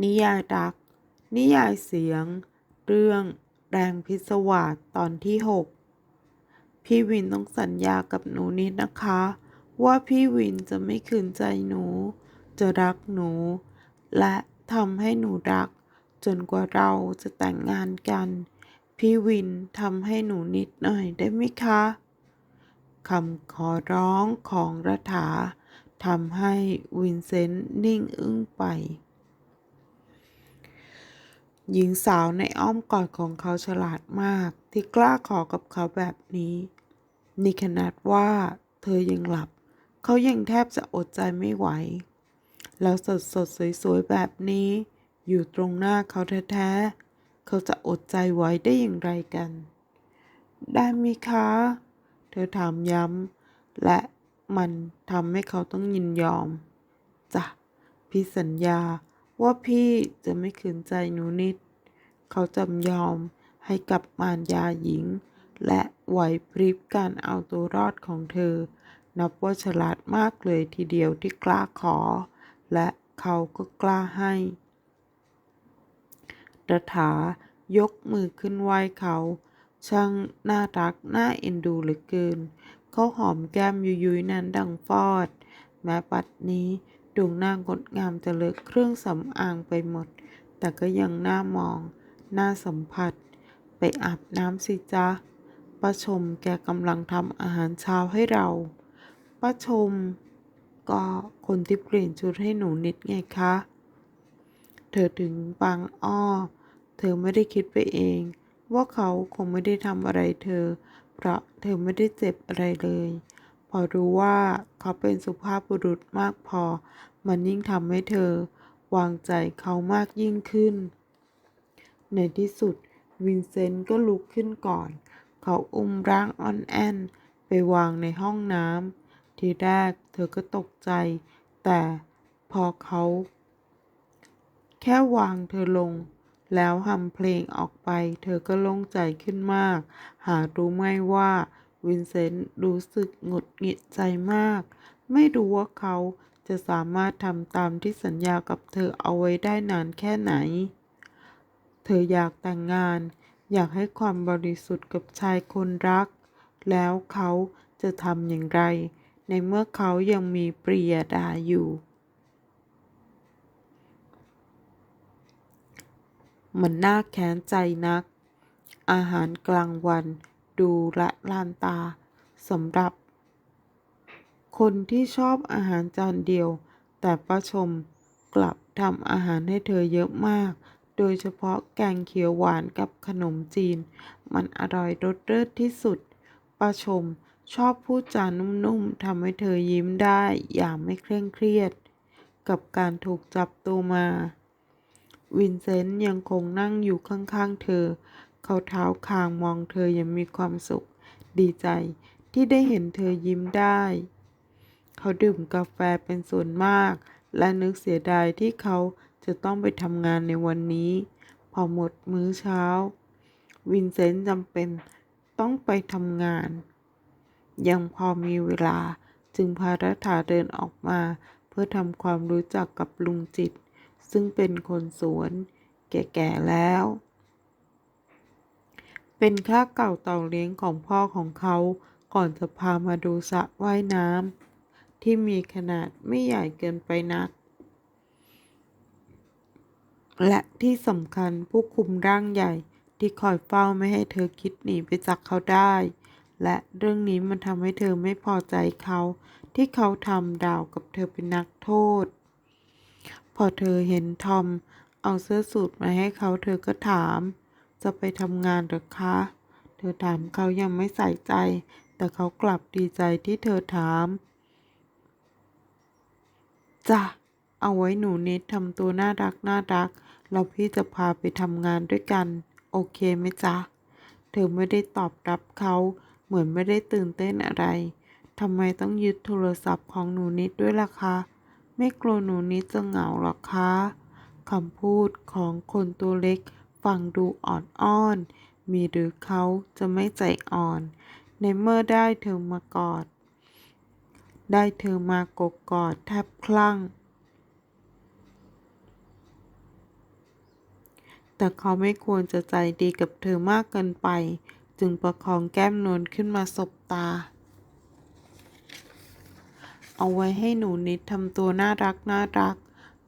นิยายรัก นิยายเสียง เรื่องแรงพิศวาสตอนที่ 6 พี่วินต้องสัญญากับหนูนิดนะคะ ว่าพี่วินจะไม่คืนใจหนู จะรักหนู และทำให้หนูรัก จนกว่าเราจะแต่งงานกัน พี่วินทำให้หนูนิดหน่อยได้ไหมคะคำขอร้องของรัฐาทำให้วินเซนต์นิ่งอึ้งไป หญิงสาวในอ้อมกอดของเขาฉลาดมากที่กล้าขอกับเขาแบบนี้นี่ขนาดว่าเธอยังหลับ เขายังแทบจะอดใจไม่ไหว แล้วสดสดๆสวยๆแบบนี้ อยู่ตรงหน้าเขาแท้ๆ เขาจะอดใจไว้ได้อย่างไรกัน ได้ไหมคะ เธอถามย้ำ และมันทำให้เขาต้องยินยอมจ้ะพี่สัญญา ว่าพี่จะไม่ขืนใจหนูนิด เขาจำยอมให้กับมารยาหญิง และไหวพริบการเอาตัวรอดของเธอ นับว่าฉลาดมากเลยทีเดียวที่กล้าขอ และเขาก็กล้าให้ระถายกมือขึ้นไหว้เขา ช่างน่ารักน่าเอ็นดูเหลือเกิน เขาหอมแก้มยุยๆนั้นดังฟอด แม้ปัดนี้ ดวงหน้างดงามจะเลอะเครื่องสำอางไปหมด แต่ก็ยังน่ามองน่าสัมผัส ไปอาบน้ำสิจ๊ะป้าชมแกกำลังทำอาหารเช้าให้เราป้าชม ก็คนที่เปลี่ยนชุดให้หนูนิดไงคะ เธอถึงบางอ้อ เธอไม่ได้คิดไปเอง ว่าเขาคงไม่ได้ทำอะไรเธอ เพราะเธอไม่ได้เจ็บอะไรเลย พอรู้ว่าเขาเป็นสุภาพบุรุษมากพอ มันยิ่งทำให้เธอ วางใจเขามากยิ่งขึ้น ในที่สุด วินเซนต์ก็ลุกขึ้นก่อน เขาอุ้มร่างอ่อนแอนไปวางในห้องน้ำทีแรกเธอก็ตกใจ แต่พอเขา แค่วางเธอลง แล้วฮัมเพลงออกไป เธอก็โล่งใจขึ้นมาก หารู้ไหมว่า วินเซนต์รู้สึกหงุดหงิดใจมาก ไม่รู้ว่าเขาจะสามารถทำตามที่สัญญากับเธอเอาไว้ได้นานแค่ไหน เธออยากแต่งงาน อยากให้ความบริสุทธิ์กับชายคนรัก แล้วเขาจะทำอย่างไร ในเมื่อเขายังมีปริยดาอยู่ มันน่าแค้นใจนัก อาหารกลางวัน ดูละลานตาสำหรับ คนที่ชอบอาหารจานเดียว แต่ป้าชมกลับทำอาหารให้เธอเยอะมาก โดยเฉพาะแกงเขียวหวานกับขนมจีน มันอร่อยรสเลิศที่สุดป้าชมชอบพูดจานุ่มๆทำให้เธอยิ้มได้อย่างไม่เคร่งเครียด กับการถูกจับตัวมา วินเซนต์ยังคงนั่งอยู่ข้างๆเธอ เขาเท้าคางมองเธอยังมีความสุข ดีใจที่ได้เห็นเธอยิ้มได้ เขาดื่มกาแฟเป็นส่วนมาก และนึกเสียดายที่เขาจะต้องไปทำงานในวันนี้ พอหมดมื้อเช้า วินเซนต์จำเป็นต้องไปทำงาน ยังพอมีเวลาจึงพารัฐาเดินออกมา เพื่อทำความรู้จักกับลุงจิต ซึ่งเป็นคนสวน แก่ๆแล้ว เป็นค่าเก่าเต่าเลี้ยงของพ่อของเขาก่อนจะพามาดูสระว่ายน้ำที่มีขนาดไม่ใหญ่เกินไปนัก และที่สำคัญผู้คุมร่างใหญ่ที่คอยเฝ้าไม่ให้เธอคิดหนีไปจากเขาได้ และเรื่องนี้มันทำให้เธอไม่พอใจเขา ที่เขาทำดาวกับเธอเป็นนักโทษ พอเธอเห็นทอมเอาเสื้อสูทมาให้เขาเธอก็ถาม จะไปทำงานหรือคะ เธอถามเขายังไม่ใส่ใจ แต่เขากลับดีใจที่เธอถามจ้ะเอาไว้หนูนิดทำตัวน่ารักน่ารักแล้วพี่จะพาไปทำงานด้วยกัน โอเคไหมจ๊ะ เธอไม่ได้ตอบรับเขาเหมือนไม่ได้ตื่นเต้นอะไรทำไมต้องยึดโทรศัพท์ของหนูนิดด้วยล่ะคะ ไม่กลัวหนูนิดจะเหงาหรอคะคำพูดของคนตัวเล็ก ฟังดูอ่อนอ้อน มีหรือเขาจะไม่ใจอ่อน ในเมื่อได้เธอมากอด ได้เธอมากกกอดแทบคลั่ง แต่เขาไม่ควรจะใจดีกับเธอมากเกินไป จึงประคองแก้มนวลขึ้นมาสบตา เอาไว้ให้หนูนิดทำตัวน่ารักน่ารัก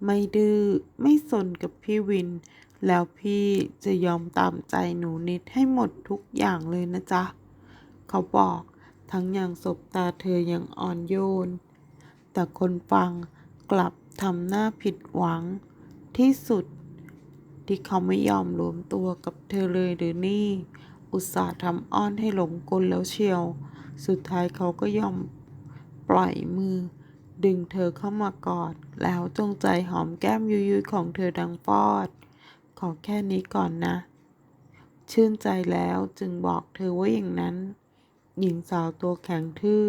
ไม่ดื้อไม่สนกับพี่วิน แล้วพี่จะยอมตามใจหนูนิดให้หมดทุกอย่างเลยนะจ๊ะ เขาบอกทั้งอย่างสบตาเธออย่างอ่อนโยน แต่คนฟังกลับทำหน้าผิดหวังที่สุด ที่เขาไม่ยอมรวมตัวกับเธอเลยหรือนี่ อุตส่าห์ทำอ้อนให้หลงกลแล้วเชียว สุดท้ายเขาก็ยอมปล่อยมือ ดึงเธอเข้ามากอด แล้วจงใจหอมแก้มยุยๆของเธอดังฟอด ขอแค่นี้ก่อนนะ ชื่นใจแล้วจึงบอกเธอว่าอย่างนั้น หญิงสาวตัวแข็งทื่อ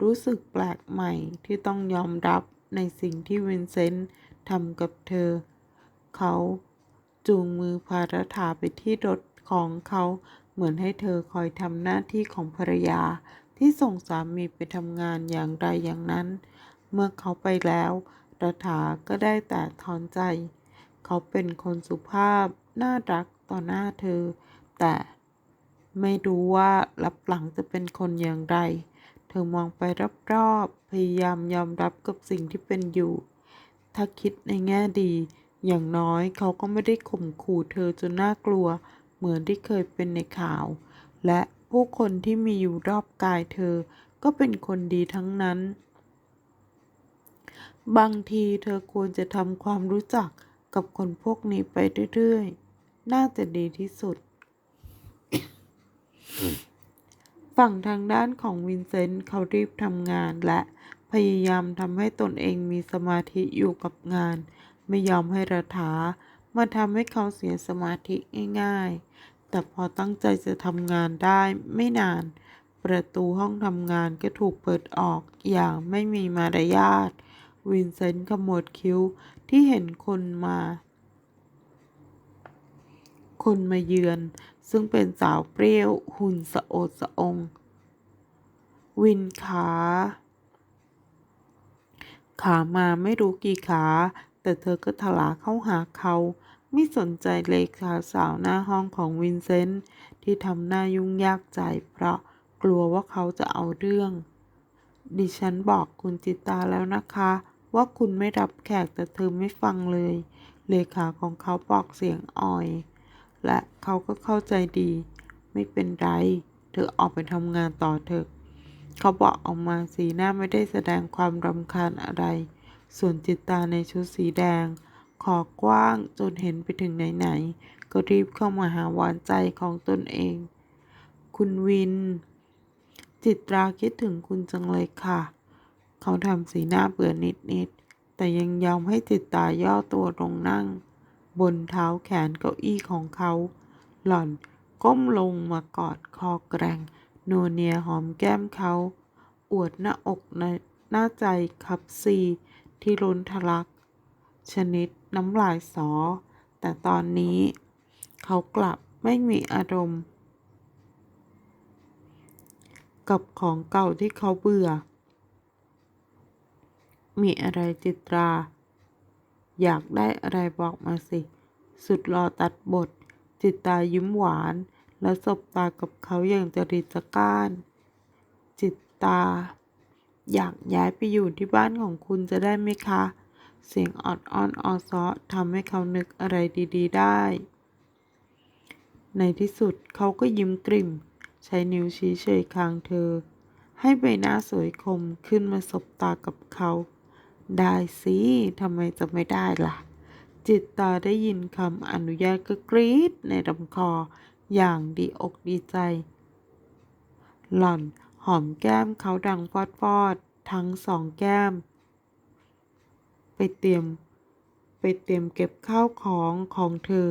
รู้สึกแปลกใหม่ที่ต้องยอมรับในสิ่งที่วินเซนต์ทำกับเธอ เขาจูงมือพารัฐาไปที่รถของเขาเหมือนให้เธอคอยทำหน้าที่ของภรรยาที่ส่งสามีไปทำงานอย่างใดอย่างนั้น เมื่อเขาไปแล้ว รัฐาก็ได้แต่ถอนใจ เขาเป็นคนสุภาพ น่ารักต่อหน้าเธอ แต่ไม่รู้ว่ารับหลังจะเป็นคนอย่างไร เธอมองไปรอบๆ พยายามยอมรับกับสิ่งที่เป็นอยู่ ถ้าคิดในแง่ดี อย่างน้อยเขาก็ไม่ได้ข่มขู่เธอจนน่ากลัว เหมือนที่เคยเป็นในข่าว และผู้คนที่มีอยู่รอบกายเธอ ก็เป็นคนดีทั้งนั้น บางทีเธอควรจะทำความรู้จัก กับคนพวกนี้ไปเรื่อยๆ น่าจะดีที่สุด ฝั่งทางด้านของวินเซนต์เขารีบทำงานและพยายามทำให้ตนเองมีสมาธิอยู่กับงาน ไม่ยอมให้ระถามาทำให้เขาเสียสมาธิง่ายๆ แต่พอตั้งใจจะทำงานได้ไม่นาน ประตูห้องทำงานก็ถูกเปิดออกอย่างไม่มีมารยาท วินเซนต์ขมวดคิ้วที่เห็นคนมา คนมาเยือน ซึ่งเป็นสาวเปรี้ยวหุ่นสะโอดสะองวินขา ขามาไม่รู้กี่ขา แต่เธอก็ถลาเข้าหาเขา ไม่สนใจเลขาสาวหน้าห้องของวินเซนต์ที่ทำหน้ายุ่งยากใจ เพราะกลัวว่าเขาจะเอาเรื่อง ดิฉันบอกคุณจิตาแล้วนะคะ ว่าคุณไม่รับแขกแต่เธอไม่ฟังเลย เลขาของเขาบอกเสียงอ่อย และเขาก็เข้าใจดี ไม่เป็นไร เธอออกไปทำงานต่อเถอะ เขาบอกออกมาสีหน้าไม่ได้แสดงความรำคาญอะไร ส่วนจิตตาในชุดสีแดง ขอกว้างจนเห็นไปถึงไหนๆ ก็รีบเข้ามาหาหวานใจของตนเอง คุณวิน จิตราคิดถึงคุณจังเลยค่ะ เขาทำสีหน้าเบื่อนิดๆ แต่ยังยอมให้จิตตาย่อตัวลงนั่ง บนเท้าแขนเก้าอี้ของเขา หล่อนก้มลงมากอดคอแกรงนัวเนียหอมแก้มเขา อวดหน้าอกในหน้าใจคับซีที่ล้นทะลัก ชนิดน้ำลายสอ แต่ตอนนี้เขากลับไม่มีอารมณ์ กับของเก่าที่เขาเบื่อ มีอะไรจิตรา อยากได้อะไรบอกมาสิ สุดรอตัดบท จิตตายิ้มหวาน และสบตากับเขาอย่างจริตจัก้าน จิตตา อยากย้ายไปอยู่ที่บ้านของคุณจะได้ไหมคะ เสียงออดอ้อนออซอทำให้เขานึกอะไรดี ๆ ได้ ในที่สุดเขาก็ยิ้มกริ่ม ใช้นิ้วชี้เฉยคางเธอให้ใบหน้าสวยคมขึ้นมาสบตากับเขา ได้สิทำไมจะไม่ได้ล่ะ จิตตาได้ยินคำอนุญาตก็กรี๊ดในลำคออย่างดีอกดีใจ หล่อนหอมแก้มเขาดังฟอดฟอดทั้งสองแก้ม ไปเตรียม ไปเตรียมเก็บข้าวของของเธอ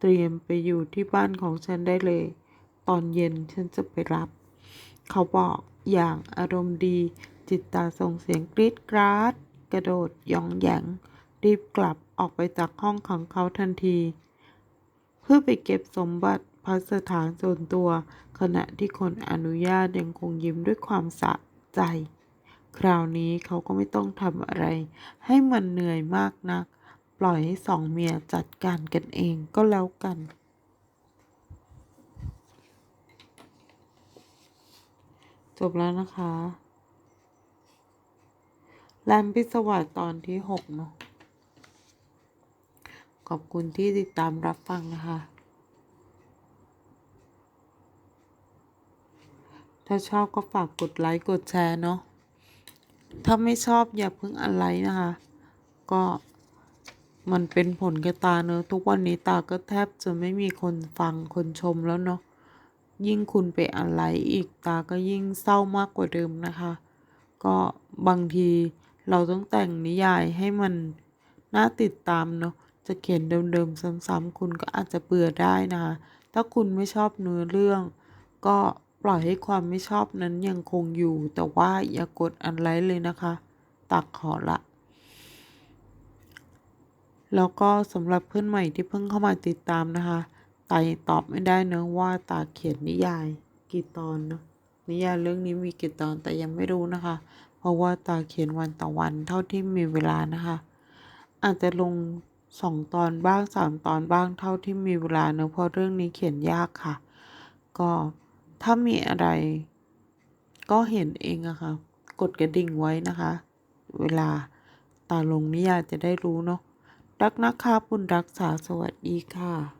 เตรียมไปอยู่ที่บ้านของฉันได้เลย ตอนเย็นฉันจะไปรับ เขาบอกอย่างอารมณ์ดี จิตตาส่งเสียงกรี๊ดกราด กระโดดยองแหยงรีบกลับออกไปจากห้องของเขาทันที เพื่อไปเก็บสมบัติพัสถานส่วนตัว ขณะที่คนอนุญาตยังคงยิ้มด้วยความสะใจ คราวนี้เขาก็ไม่ต้องทำอะไร ให้มันเหนื่อยมากนัก ปล่อยให้สองเมียจัดการกันเองก็แล้วกันจบแล้วนะคะ แรมพิศวาสตอนที่หกเนาะ ขอบคุณที่ติดตามรับฟังนะคะ ถ้าชอบก็ฝากกดไลค์ กดแชร์เนาะ ถ้าไม่ชอบอย่าเพิ่งอะไรนะคะ ก็มันเป็นผลกับตาเนอะทุกวันนี้ตาก็แทบจะไม่มีคนฟังคนชมแล้วเนาะ ยิ่งคุณไปอะไรอีกตาก็ยิ่งเศร้ามากกว่าเดิมนะคะ ก็บางที เราต้องแต่งนิยายให้มันน่าติดตามเนาะ จะเขียนเดิมๆซ้ำๆคุณก็อาจจะเบื่อได้นะคะ ถ้าคุณไม่ชอบเนื้อเรื่อง ก็ปล่อยให้ความไม่ชอบนั้นยังคงอยู่ แต่ว่าอย่ากดอันไลค์เลยนะคะ ตักขอละ แล้วก็สำหรับเพื่อนใหม่ที่เพิ่งเข้ามาติดตามนะคะตายังตอบไม่ได้เนอะว่าตาเขียนนิยายกี่ตอนเนอะนิยายเรื่องนี้มีกี่ตอนแต่ยังไม่รู้นะคะ ราะว่าตาเขียนวันต่อวันเท่าที่มีเวลานะคะ อาจจะลงสองตอนบ้างสามตอนบ้างเท่าที่มีเวลาเนอะเพราะเรื่องนี้เขียนยากค่ะ ก็ถ้ามีอะไร ก็เห็นเองอะค่ะ กดกระดิ่งไว้นะคะ เวลาตาลงนิยายจะได้รู้เนาะรักนะคะบุญรักษาสวัสดีค่ะ